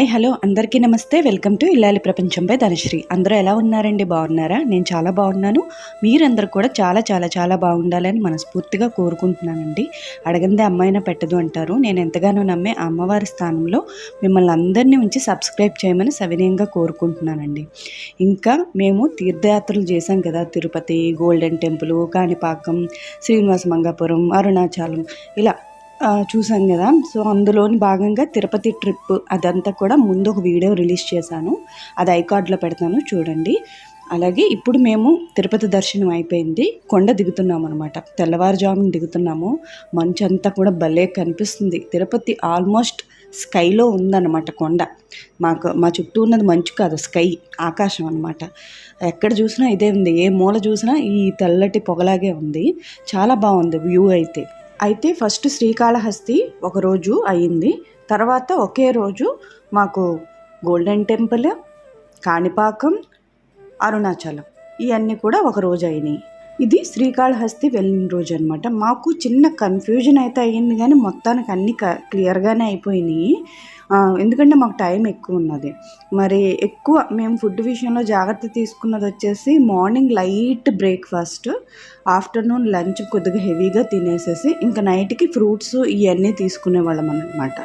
Hi hello. అందరికీ నమస్తే. Welcome to ఇల్లాలి ప్రపంచంపై ధనశ్రీ. అందరూ ఎలా ఉన్నారండి? బాగున్నారా? నేను చాలా బాగున్నాను. మీరందరూ కూడా చాలా చాలా చాలా బాగుండాలని మనస్ఫూర్తిగా కోరుకుంటున్నానండి. అడగందే అమ్మాయిన పెట్టదు అంటారు. నేను ఎంతగానో నమ్మే అమ్మవారి స్థానంలో మిమ్మల్ని అందరినీ ఉంచి సబ్స్క్రైబ్ చేయమని సవినయంగా కోరుకుంటున్నానండి. ఇంకా మేము తీర్థయాత్రలు చేశాం కదా. తిరుపతి గోల్డెన్ టెంపుల్ కాణిపాకం శ్రీనివాస మంగాపురం అరుణాచలం ఇలా చూసాం కదా. సో అందులోని భాగంగా తిరుపతి ట్రిప్ అదంతా కూడా ముందు ఒక వీడియో రిలీజ్ చేశాను. అది ఐకార్డ్లో పెడతాను చూడండి. అలాగే ఇప్పుడు మేము తిరుపతి దర్శనం అయిపోయింది. కొండ దిగుతున్నాం అనమాట తెల్లవారుజామున దిగుతున్నాము. మంచు అంతా కూడా భలే కనిపిస్తుంది. తిరుపతి ఆల్మోస్ట్ స్కైలో ఉందన్నమాట కొండ. మాకు మా చుట్టూ ఉన్నది మంచు కాదు స్కై ఆకాశం అనమాట ఎక్కడ చూసినా ఇదే ఉంది. ఏ మూల చూసినా ఈ తెల్లటి పొగలాగే ఉంది. చాలా బాగుంది వ్యూ అయితే. అయితే ఫస్ట్ శ్రీకాళహస్తి ఒకరోజు అయింది. తర్వాత ఒకే రోజు మాకు గోల్డెన్ టెంపుల్ కాణిపాకం అరుణాచలం ఇవన్నీ కూడా ఒక రోజు అయినాయి. ఇది శ్రీకాళహస్తి వెళ్ళిన రోజు అనమాట మాకు చిన్న కన్ఫ్యూజన్ అయితే అయ్యింది కానీ మొత్తానికి అన్నీ క క్లియర్గానే అయిపోయినాయి. ఎందుకంటే మాకు టైం ఎక్కువ ఉన్నది. మరి ఎక్కువ మేము ఫుడ్ విషయంలో జాగ్రత్త తీసుకున్నది వచ్చేసి morning light breakfast afternoon lunch కొద్దిగా హెవీగా తినేసేసి ఇంకా నైట్కి ఫ్రూట్స్ ఇవన్నీ తీసుకునేవాళ్ళం అనమాట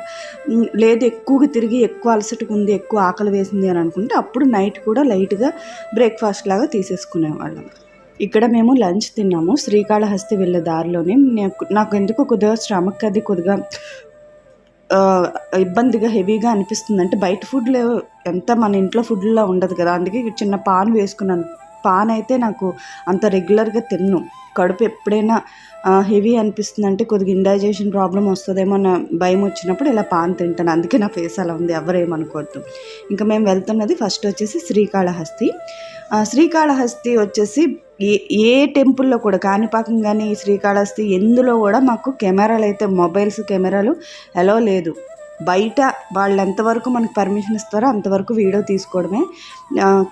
లేదు ఎక్కువగా తిరిగి ఎక్కువ అలసటగా ఉంది ఎక్కువ ఆకలి వేసింది అని అనుకుంటే అప్పుడు నైట్ కూడా లైట్గా బ్రేక్ఫాస్ట్ లాగా తీసేసుకునేవాళ్ళం ఇక్కడ మేము లంచ్ తిన్నాము. శ్రీకాళహస్తి వెళ్ళే దారిలోనే. నాకు ఎందుకు ఎందుకో కొద్దిగా స్టమక్ అది కొద్దిగా ఇబ్బందిగా హెవీగా అనిపిస్తుంది అంటే బయట ఫుడ్లో ఎంత మన ఇంట్లో ఫుడ్లో ఉండదు కదా. అందుకే చిన్న పాన్ వేసుకున్నాను. పాన్ అయితే నాకు అంత రెగ్యులర్గా తిన్ను. కడుపు ఎప్పుడైనా హెవీ అనిపిస్తుంది అంటే కొద్దిగా ఇండైజేషన్ ప్రాబ్లం వస్తుందేమో అన్న భయం వచ్చినప్పుడు ఇలా పాన్ తింటాను. అందుకే నా ఫేస్ అలా ఉంది. ఎవరేమనుకోవద్దు. ఇంకా మేము వెళ్తున్నది ఫస్ట్ వచ్చేసి శ్రీకాళహస్తి. శ్రీకాళహస్తి వచ్చేసి ఏ ఏ టెంపుల్లో కూడా కాణిపాకం కానీ శ్రీకాళహస్తి ఎందులో కూడా మాకు కెమెరాలు అయితే మొబైల్స్ కెమెరాలు ఎలా లేదు. బయట వాళ్ళు ఎంతవరకు మనకు పర్మిషన్ ఇస్తారో అంతవరకు వీడియో తీసుకోవడమే.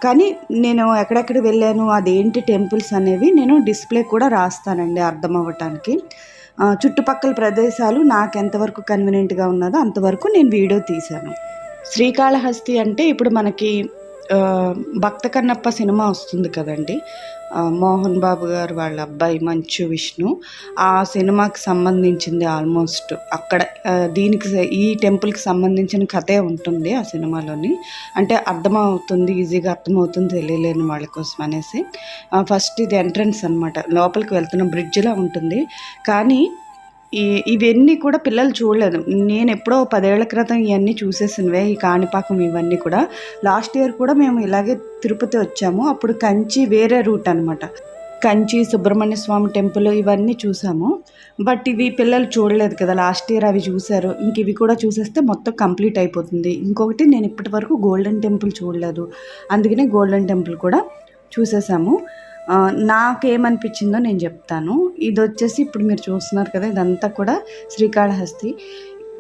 కానీ నేను ఎక్కడెక్కడ వెళ్ళాను అదేంటి టెంపుల్స్ అనేవి నేను డిస్ప్లే కూడా రాస్తానండి అర్థం అవ్వటానికి. చుట్టుపక్కల ప్రదేశాలు నాకు ఎంతవరకు కన్వీనియంట్గా ఉన్నదో అంతవరకు నేను వీడియో తీశాను. శ్రీకాళహస్తి అంటే ఇప్పుడు మనకి భక్త కన్నప్ప సినిమా వస్తుంది కదండి. మోహన్ బాబు గారు వాళ్ళ అబ్బాయి మంచు విష్ణు. ఆ సినిమాకి సంబంధించింది ఆల్మోస్ట్ అక్కడ దీనికి ఈ టెంపుల్కి సంబంధించిన కథే ఉంటుంది ఆ సినిమాలోని. అంటే అర్థమవుతుంది ఈజీగా అర్థమవుతుంది తెలియలేని వాళ్ళ కోసం అనేసి. ఫస్ట్ ఇది ఎంట్రన్స్ అనమాట లోపలికి వెళ్తున్న బ్రిడ్జ్లా ఉంటుంది. కానీ ఇవన్నీ కూడా పిల్లలు చూడలేదు. నేను ఎప్పుడో పదేళ్ళ క్రితం ఇవన్నీ చూసేసినవే ఈ కాణిపాకం ఇవన్నీ కూడా. లాస్ట్ ఇయర్ కూడా మేము ఇలాగే తిరుపతి వచ్చాము. అప్పుడు కంచి వేరే రూట్ అనమాట కంచి సుబ్రహ్మణ్య స్వామి టెంపుల్ ఇవన్నీ చూసాము. బట్ ఇవి పిల్లలు చూడలేదు కదా లాస్ట్ ఇయర్ అవి చూశారు. ఇంక ఇవి కూడా చూసేస్తే మొత్తం కంప్లీట్ అయిపోతుంది. ఇంకొకటి నేను ఇప్పటి వరకు గోల్డెన్ టెంపుల్ చూడలేదు. అందుకనే గోల్డెన్ టెంపుల్ కూడా చూసేసాము. నాకేమనిపించిందో నేను చెప్తాను. ఇది వచ్చేసి ఇప్పుడు మీరు చూస్తున్నారు కదా ఇదంతా కూడా శ్రీకాళహస్తి.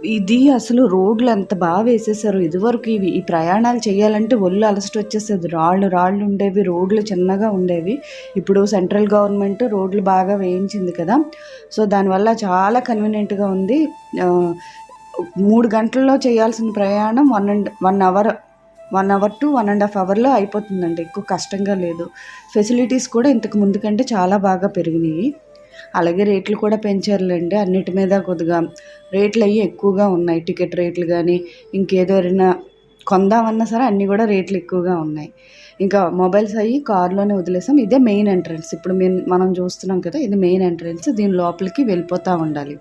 ఇది అసలు రోడ్లు ఎంత బాగా వేసేసారు. ఇదివరకు ఇవి ఈ ప్రయాణాలు చేయాలంటే ఒళ్ళు అలసట వచ్చేసేది రాళ్ళు రాళ్ళు ఉండేవి రోడ్లు చిన్నగా ఉండేవి. ఇప్పుడు సెంట్రల్ గవర్నమెంట్ రోడ్లు బాగా వేయించింది కదా. సో దానివల్ల చాలా కన్వీనియంట్గా ఉంది. మూడు గంటల్లో చేయాల్సిన ప్రయాణం one and one hour one hour to one and half అవర్లో అయిపోతుందండి ఎక్కువ కష్టంగా లేదు. ఫెసిలిటీస్ కూడా ఇంతకు ముందు కంటే చాలా బాగా పెరిగినాయి. అలాగే రేట్లు కూడా పెంచారులేండి అన్నిటి మీద కొద్దిగా రేట్లు అవి ఎక్కువగా ఉన్నాయి. టికెట్ రేట్లు కానీ ఇంకేదైనా కొందామన్నా సరే అన్నీ కూడా రేట్లు ఎక్కువగా ఉన్నాయి. ఇంకా మొబైల్స్ అయ్యి కారులోనే వదిలేసాం. ఇదే మెయిన్ ఎంట్రన్స్. ఇప్పుడు మేము మనం చూస్తున్నాం కదా ఇది మెయిన్ ఎంట్రన్స్. దీని లోపలికి వెళ్ళిపోతూ ఉండాలి.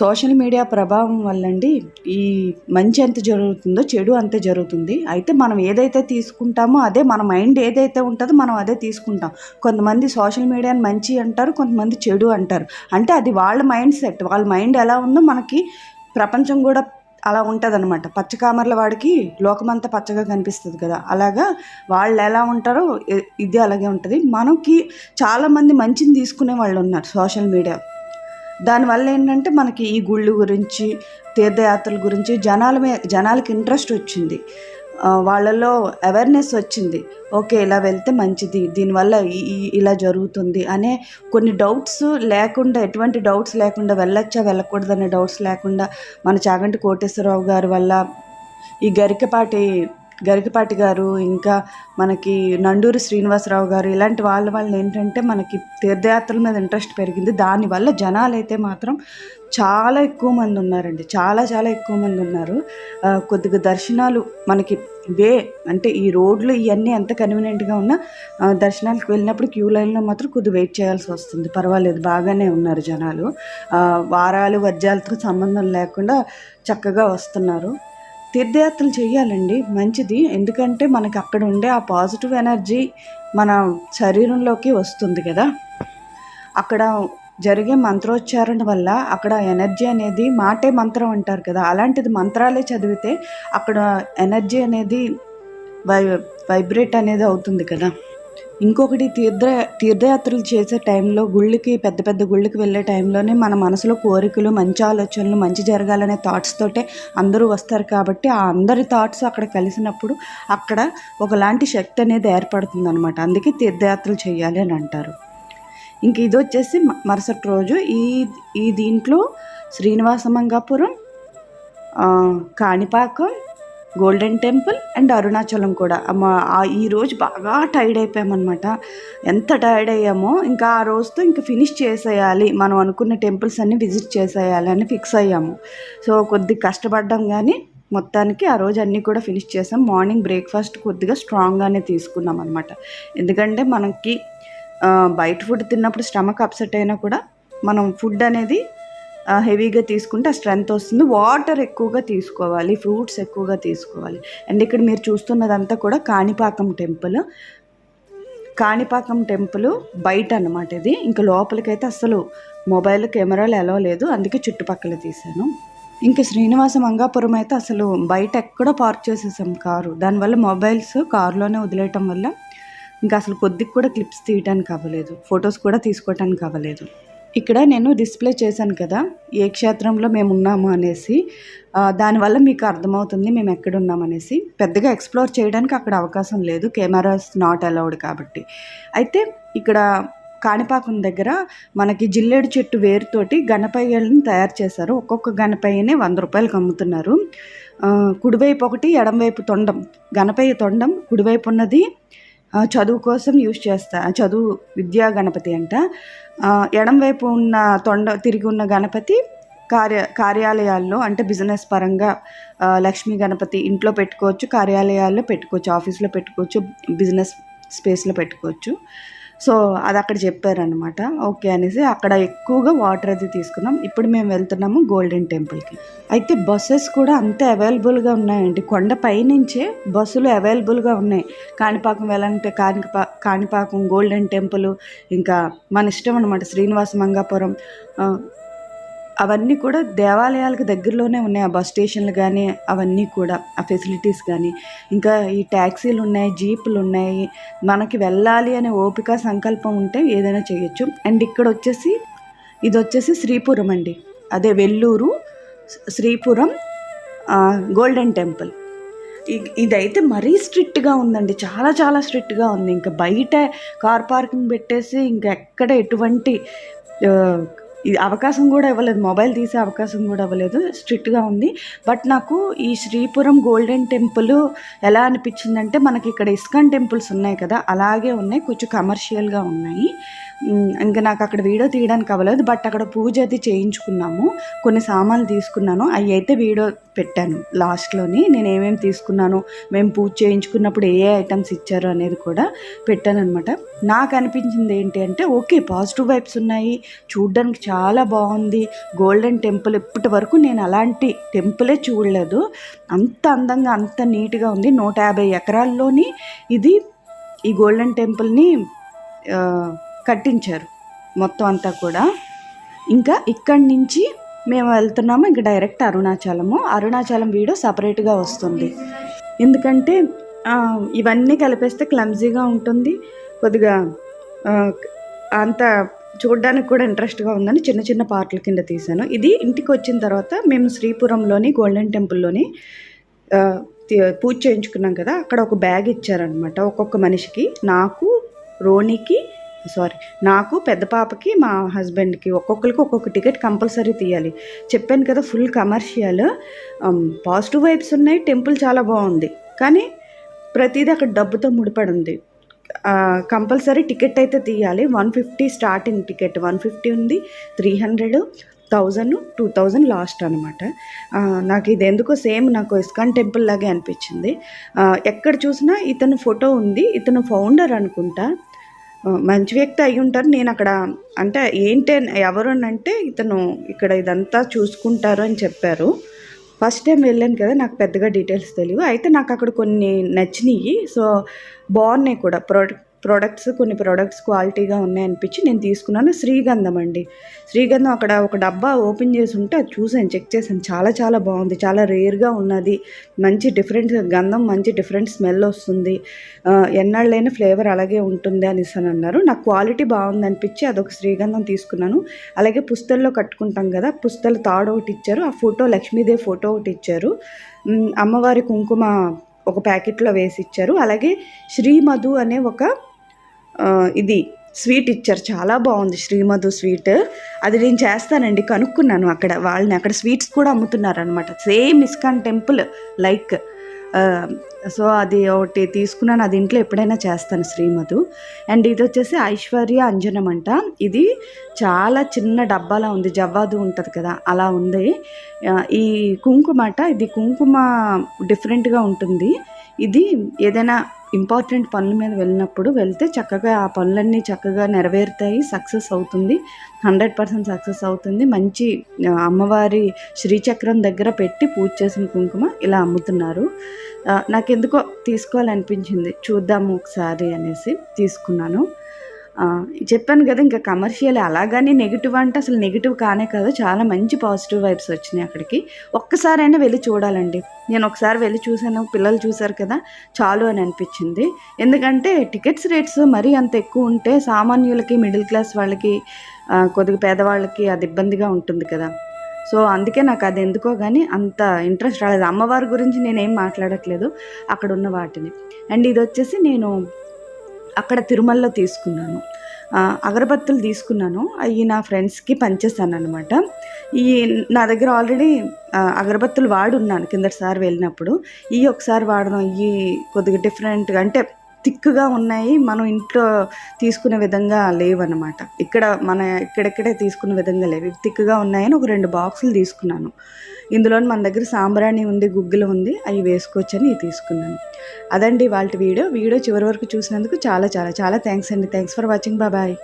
సోషల్ మీడియా ప్రభావం వల్లండి ఈ మంచి ఎంత జరుగుతుందో చెడు అంతే జరుగుతుంది. అయితే మనం ఏదైతే తీసుకుంటామో అదే మన మైండ్ ఏదైతే ఉంటుందో మనం అదే తీసుకుంటాం. కొంతమంది సోషల్ మీడియాని మంచి అంటారు కొంతమంది చెడు అంటారు. అంటే అది వాళ్ళ మైండ్ సెట్. వాళ్ళ మైండ్ ఎలా ఉందో మనకి ప్రపంచం కూడా అలా ఉంటుంది అనమాట పచ్చకామర్ల వాడికి లోకమంతా పచ్చగా కనిపిస్తుంది కదా. అలాగా వాళ్ళు ఎలా ఉంటారో ఇది అలాగే ఉంటుంది. మనకి చాలామంది మంచిని తీసుకునే వాళ్ళు ఉన్నారు సోషల్ మీడియా. దానివల్ల ఏంటంటే మనకి ఈ గుళ్ళు గురించి తీర్థయాత్రల గురించి జనాల మీద జనాలకి ఇంట్రెస్ట్ వచ్చింది. వాళ్ళలో అవేర్నెస్ వచ్చింది. ఓకే ఇలా వెళ్తే మంచిది. దీనివల్ల ఈ- ఇలా జరుగుతుంది అనే కొన్ని డౌట్స్ లేకుండా ఎటువంటి డౌట్స్ లేకుండా వెళ్ళొచ్చా వెళ్ళకూడదనే డౌట్స్ లేకుండా మన చాగంటి కోటేశ్వరరావు గారి వల్ల ఈ గరికపాటి గరికపాటి గారు ఇంకా మనకి నండూరి శ్రీనివాసరావు గారు ఇలాంటి వాళ్ళ వల్ల ఏంటంటే మనకి తీర్థయాత్రల మీద ఇంట్రెస్ట్ పెరిగింది. దానివల్ల జనాలు అయితే మాత్రం చాలా ఎక్కువ మంది ఉన్నారండి. చాలా చాలా ఎక్కువ మంది ఉన్నారు. కొద్దిగా దర్శనాలు మనకి వే అంటే ఈ రోడ్లు ఇవన్నీ ఎంత కన్వీనియంట్గా ఉన్నా దర్శనాలకు వెళ్ళినప్పుడు క్యూ లైన్లో మాత్రం కొద్దిగా వెయిట్ చేయాల్సి వస్తుంది. పర్వాలేదు బాగానే ఉన్నారు జనాలు. వారాలు వర్జాలతో సంబంధం లేకుండా చక్కగా వస్తున్నారు. తీర్థయాత్రలు చేయాలండి. మంచిది. ఎందుకంటే మనకి అక్కడ ఉండే ఆ పాజిటివ్ ఎనర్జీ మన శరీరంలోకి వస్తుంది కదా. అక్కడ జరిగే మంత్రోచ్చారణ వల్ల అక్కడ ఎనర్జీ అనేది మాటే మంత్రం అంటారు కదా. అలాంటిది మంత్రాలే చదివితే అక్కడ ఎనర్జీ అనేది వై వైబ్రేట్ అనేది అవుతుంది కదా. ఇంకొకటి తీర్థ తీర్థయాత్రలు చేసే టైంలో గుళ్ళకి పెద్ద పెద్ద గుళ్ళకి వెళ్ళే టైంలోనే మన మనసులో కోరికలు మంచి ఆలోచనలు మంచి జరగాలనే థాట్స్ తోటే అందరూ వస్తారు కాబట్టి ఆ అందరి థాట్స్ అక్కడ కలిసినప్పుడు అక్కడ ఒకలాంటి శక్తి అనేది ఏర్పడుతుంది అనమాట అందుకే తీర్థయాత్రలు చేయాలి అని అంటారు. ఇంక ఇది వచ్చేసి మరుసటి రోజు ఈ ఈ దీంట్లో Srinivasa Mangapuram Kanipakam golden temple and Arunachalam కూడా. అమ్మ ఈరోజు బాగా టైర్డ్ అయిపోయామన్నమాట. ఎంత టైర్డ్ అయ్యామో ఇంకా ఆ రోజుతో ఇంకా ఫినిష్ చేసేయాలి. మనం అనుకున్న టెంపుల్స్ అన్నీ విజిట్ చేసేయాలి అని ఫిక్స్ అయ్యాము. సో కొద్ది కష్టపడ్డాం కానీ మొత్తానికి ఆ రోజు అన్నీ కూడా ఫినిష్ చేసాం. మార్నింగ్ బ్రేక్ఫాస్ట్ కొద్దిగా స్ట్రాంగ్గానే తీసుకున్నాం అనమాట ఎందుకంటే మనకి బయట ఫుడ్ తిన్నప్పుడు స్టమక్ అప్సెట్ అయినా కూడా మనం ఫుడ్ అనేది హెవీగా తీసుకుంటే ఆ స్ట్రెంగ్త్ వస్తుంది. వాటర్ ఎక్కువగా తీసుకోవాలి ఫ్రూట్స్ ఎక్కువగా తీసుకోవాలి. అండ్ ఇక్కడ మీరు చూస్తున్నదంతా కూడా కాణిపాకం టెంపుల్. కాణిపాకం టెంపుల్ బయట అన్నమాట ఇది. ఇంకా లోపలికైతే అసలు మొబైల్ కెమెరాలు ఎలా లేదు. అందుకే చుట్టుపక్కల తీశాను. ఇంకా శ్రీనివాస మంగాపురం అయితే అసలు బయట ఎక్కడో పార్క్ చేసేసాం కారు. దానివల్ల మొబైల్స్ కారులోనే వదిలేయటం వల్ల ఇంకా అసలు కొద్దిగా కూడా క్లిప్స్ తీయడానికి అవ్వలేదు. ఫొటోస్ కూడా తీసుకోవటానికి అవ్వలేదు. ఇక్కడ నేను డిస్ప్లే చేశాను కదా ఏ క్షేత్రంలో మేము ఉన్నాము అనేసి దానివల్ల మీకు అర్థమవుతుంది మేము ఎక్కడ ఉన్నామనేసి పెద్దగా ఎక్స్ప్లోర్ చేయడానికి అక్కడ అవకాశం లేదు కెమెరాస్ నాట్ అలౌడ్ కాబట్టి. అయితే ఇక్కడ కాణిపాకం దగ్గర మనకి జిల్లేడు చెట్టు వేరుతోటి గణపయ్యలను తయారు చేశారు. ఒక్కొక్క గణపయ్యనే వంద రూపాయలకు అమ్ముతున్నారు. కుడివైపు ఒకటి ఎడంవైపు తొండం. గణపయ్య తొండం కుడివైపు ఉన్నది చదువు కోసం యూజ్ చేస్తా చదువు విద్యా గణపతి అంట. ఎడం వైపు ఉన్న తొండ తిరిగి ఉన్న గణపతి కార్య కార్యాలయాల్లో అంటే బిజినెస్ పరంగా లక్ష్మీ గణపతి ఇంట్లో పెట్టుకోవచ్చు కార్యాలయాల్లో పెట్టుకోవచ్చు ఆఫీస్లో పెట్టుకోవచ్చు బిజినెస్ స్పేస్లో పెట్టుకోవచ్చు. సో అది అక్కడ చెప్పారనమాట ఓకే అనేసి అక్కడ ఎక్కువగా వాటర్ అది తీసుకున్నాం. ఇప్పుడు మేము వెళ్తున్నాము గోల్డెన్ టెంపుల్కి. అయితే బస్సెస్ కూడా అంతే అవైలబుల్గా ఉన్నాయండి. కొండ పైనుంచే బస్సులు అవైలబుల్గా ఉన్నాయి. కాణిపాకం వెళ్ళాలంటే కాణిపా కాణిపాకం గోల్డెన్ టెంపుల్ ఇంకా మన ఇష్టం అనమాట శ్రీనివాస మంగాపురం అవన్నీ కూడా దేవాలయాలకు దగ్గరలోనే ఉన్నాయి. ఆ బస్ స్టేషన్లు కానీ అవన్నీ కూడా ఆ ఫెసిలిటీస్ కానీ. ఇంకా ఈ ట్యాక్సీలు ఉన్నాయి జీపులు ఉన్నాయి. మనకి వెళ్ళాలి అనే ఓపిక సంకల్పం ఉంటే ఏదైనా చేయొచ్చు. అండ్ ఇక్కడ వచ్చేసి ఇది వచ్చేసి శ్రీపురం అండి. అదే వెల్లూరు శ్రీపురం గోల్డెన్ టెంపుల్. ఇదైతే మరీ స్ట్రిక్ట్గా ఉందండి. చాలా చాలా స్ట్రిక్ట్గా ఉంది. ఇంకా బయట కార్ పార్కింగ్ పెట్టేసి ఇంకా ఎక్కడ ఎటువంటి ఇది అవకాశం కూడా ఇవ్వలేదు. మొబైల్ తీసే అవకాశం కూడా ఇవ్వలేదు. స్ట్రిక్ట్గా ఉంది. బట్ నాకు ఈ శ్రీపురం గోల్డెన్ టెంపుల్ ఎలా అనిపించిందంటే మనకి ఇక్కడ ఇస్కాన్ టెంపుల్స్ ఉన్నాయి కదా అలాగే ఉన్నాయి. కొంచెం కమర్షియల్గా ఉన్నాయి. ఇంకా నాకు అక్కడ వీడియో తీయడానికి అవ్వలేదు బట్ అక్కడ పూజ అది చేయించుకున్నాము. కొన్ని సామాన్లు తీసుకున్నాను. అవి అయితే వీడియో పెట్టాను లాస్ట్లోని. నేను ఏమేమి తీసుకున్నాను మేము పూజ చేయించుకున్నప్పుడు ఏ ఐటమ్స్ ఇచ్చారు అనేది కూడా పెట్టాను అనమాట నాకు అనిపించింది ఏంటి అంటే ఓకే పాజిటివ్ వైబ్స్ ఉన్నాయి. చూడడానికి చాలా బాగుంది. గోల్డెన్ టెంపుల్ ఇప్పటి వరకు నేను అలాంటి టెంపులే చూడలేదు. అంత అందంగా అంత నీట్గా ఉంది. నూట యాభై ఎకరాల్లోని ఇది ఈ గోల్డెన్ టెంపుల్ని కట్టించారు. మొత్తం అంతా కూడా. ఇంకా ఇక్కడి నుంచి మేము వెళ్తున్నాము. ఇంకా డైరెక్ట్ అరుణాచలము. అరుణాచలం వీడియో సపరేట్గా వస్తుంది. ఎందుకంటే ఇవన్నీ కలిపేస్తే క్లమ్జీగా ఉంటుంది. కొద్దిగా అంత చూడడానికి కూడా ఇంట్రెస్ట్గా ఉందని చిన్న చిన్న పార్ట్ల కింద తీశాను. ఇది ఇంటికి వచ్చిన తర్వాత మేము శ్రీపురంలోని గోల్డెన్ టెంపుల్లోని పూజ చేయించుకున్నాం కదా. అక్కడ ఒక బ్యాగ్ ఇచ్చారనమాట ఒక్కొక్క మనిషికి. నాకు రోణికి సారీ నాకు పెద్ద పాపకి మా హస్బెండ్కి ఒక్కొక్కరికి ఒక్కొక్క టికెట్ కంపల్సరీ తీయాలి. చెప్పాను కదా ఫుల్ కమర్షియల్. పాజిటివ్ వైబ్స్ ఉన్నాయి టెంపుల్ చాలా బాగుంది. కానీ ప్రతిదీ అక్కడ డబ్బుతో ముడిపడి ఉంది కంపల్సరీ టికెట్ అయితే తీయాలి. One fifty starting ticket. One fifty ఉంది three hundred thousand two thousand last అనమాట నాకు ఇది ఎందుకో సేమ్ నాకు ఇస్కాన్ టెంపుల్ లాగే అనిపించింది. ఎక్కడ చూసినా ఇతను ఫోటో ఉంది. ఇతను ఫౌండర్ అనుకుంటా. మంచి వ్యక్తి అయి ఉంటారు నేను అక్కడ అంటే ఏంటి ఎవరు అని అంటే ఇతను ఇక్కడ ఇదంతా చూసుకుంటారు అని చెప్పారు. ఫస్ట్ టైం వెళ్ళాను కదా నాకు పెద్దగా డీటెయిల్స్ తెలియవు అయితే నాకు అక్కడ కొన్ని నచ్చినాయి సో బాగున్నాయి కూడా. ప్రోడక్ట్ ప్రోడక్ట్స్ కొన్ని ప్రోడక్ట్స్ క్వాలిటీగా ఉన్నాయి అనిపించి నేను తీసుకున్నాను. శ్రీగంధం అండి. శ్రీగంధం అక్కడ ఒక డబ్బా ఓపెన్ చేసి ఉంటే అది చూసాను చెక్ చేశాను. చాలా చాలా బాగుంది. చాలా రేర్గా ఉన్నది. మంచి డిఫరెంట్ గంధం మంచి డిఫరెంట్ స్మెల్ వస్తుంది. ఎన్నాళ్ళైన ఫ్లేవర్ అలాగే ఉంటుంది అనేసి అని అన్నారు. నాకు క్వాలిటీ బాగుంది అనిపించి అదొక శ్రీగంధం తీసుకున్నాను. అలాగే పుస్తల్లో కట్టుకుంటాం కదా పుస్తలు తాడు ఒకటి ఇచ్చారు. ఆ ఫోటో లక్ష్మీదేవి ఫోటో ఒకటి ఇచ్చారు. అమ్మవారి కుంకుమ ఒక ప్యాకెట్లో వేసి ఇచ్చారు. అలాగే శ్రీమధు అనే ఒక ఇది స్వీట్ ఇచ్చారు. చాలా బాగుంది. శ్రీమధు స్వీట్. అది నేను చేస్తానండి. కనుక్కున్నాను అక్కడ వాళ్ళని. అక్కడ స్వీట్స్ కూడా అమ్ముతున్నారు అనమాట same ISKCON temple like. So అది ఒకటి తీసుకున్నాను. అది ఇంట్లో ఎప్పుడైనా చేస్తాను శ్రీమధు. అండ్ ఇది వచ్చేసి ఐశ్వర్య అంజనం అంట. ఇది చాలా చిన్న డబ్బాలా ఉంది. జవ్వాదు ఉంటుంది కదా అలా ఉంది. ఈ ఈ కుంకుమట ఇది కుంకుమ డిఫరెంట్గా ఉంటుంది. ఇది ఏదైనా ఇంపార్టెంట్ పనుల మీద వెళ్ళినప్పుడు వెళ్తే చక్కగా ఆ పనులన్నీ చక్కగా నెరవేరుతాయి సక్సెస్ అవుతుంది. హండ్రెడ్ పర్సెంట్ సక్సెస్ అవుతుంది. మంచి అమ్మవారి శ్రీచక్రం దగ్గర పెట్టి పూజ చేసిన కుంకుమ ఇలా అమ్ముతున్నారు. ఆ, నాకెందుకో తీసుకోవాలనిపించింది. చూద్దాము ఒకసారి అనేసి తీసుకున్నాను. చెప్పాను కదా ఇంకా కమర్షియల్ అలాగని నెగిటివ్ అంటే అసలు నెగిటివ్ కానే కాదు. చాలా మంచి పాజిటివ్ వైబ్స్ వచ్చినాయి అక్కడికి. ఒక్కసారైనా వెళ్ళి చూడాలండి. నేను ఒకసారి వెళ్ళి చూశాను. పిల్లలు చూశారు కదా చాలు అని అనిపించింది. ఎందుకంటే టికెట్స్ రేట్స్ మరీ అంత ఎక్కువ ఉంటే సామాన్యులకి మిడిల్ క్లాస్ వాళ్ళకి కొద్దిగా పేదవాళ్ళకి అది ఇబ్బందిగా ఉంటుంది కదా. సో అందుకే నాకు అది ఎందుకో కానీ అంత ఇంట్రెస్ట్ రాలేదు. అమ్మవారి గురించి నేనేం మాట్లాడట్లేదు అక్కడ ఉన్న వాటిని. అండ్ ఇది వచ్చేసి నేను అక్కడ తిరుమలలో తీసుకున్నాను. అగరబత్తులు తీసుకున్నాను. అవి నా ఫ్రెండ్స్కి పనిచేస్తాను అనమాట ఈ నా దగ్గర ఆల్రెడీ అగరబత్తులు వాడున్నాను. కిందటిసారి వెళ్ళినప్పుడు. ఈ ఒకసారి వాడదాం ఇవి కొద్దిగా డిఫరెంట్గా అంటే థిక్గా ఉన్నాయి మనం ఇంట్లో తీసుకునే విధంగా లేవన్నమాట. ఇక్కడ మన ఇక్కడెక్కడే తీసుకునే విధంగా లేవు. థిక్గా ఉన్నాయని ఒక రెండు బాక్సులు తీసుకున్నాను. ఇందులో మన దగ్గర సాంబ్రాణి ఉంది గుగ్గులు ఉంది అవి వేసుకోవచ్చని ఇవి తీసుకున్నాను. అదండి వాళ్ళ వీడియో. వీడియో చివరి వరకు చూసినందుకు చాలా చాలా చాలా థ్యాంక్స్ అండి. Thanks for watching. బాయ్.